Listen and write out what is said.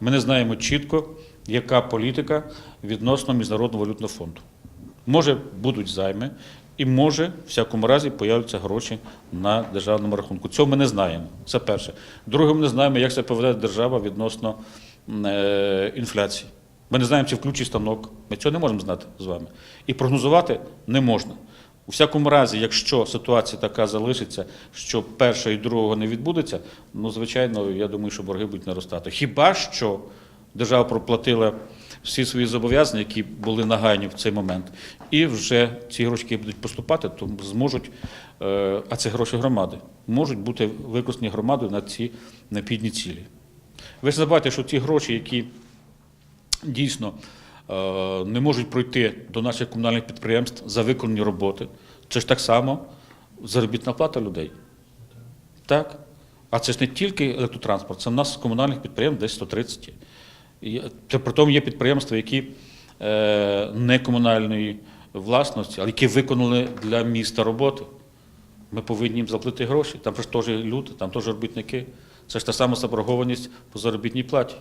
Ми не знаємо чітко, яка політика відносно Міжнародного валютного фонду. Може, будуть займи, і може, в всякому разі, появляться гроші на державному рахунку. Цього ми не знаємо. Це перше. Друге, ми не знаємо, як себе поведе держава відносно е, інфляції. Ми не знаємо, чи включить станок. Ми цього не можемо знати з вами. І прогнозувати не можна. У всякому разі, якщо ситуація така залишиться, що першого і другого не відбудеться, ну звичайно, я думаю, що борги будуть наростати. Хіба що держава проплатила всі свої зобов'язання, які були нагайні в цей момент, і вже ці гроші, будуть поступати, то зможуть, е, а це гроші громади, можуть бути використані громадою на ці необхідні цілі. Ви ж забувайте, що ті гроші, які дійсно не можуть пройти до наших комунальних підприємств за виконані роботи. Це ж так само заробітна плата людей. Так? А це ж не тільки електротранспорт, це в нас з комунальних підприємств десь 130. Це при тому є підприємства, які е, не комунальної власності, але які виконали для міста роботи. Ми повинні їм заплатити гроші. Там ж теж люди, там теж робітники. Це ж та сама заборгованість по заробітній платі.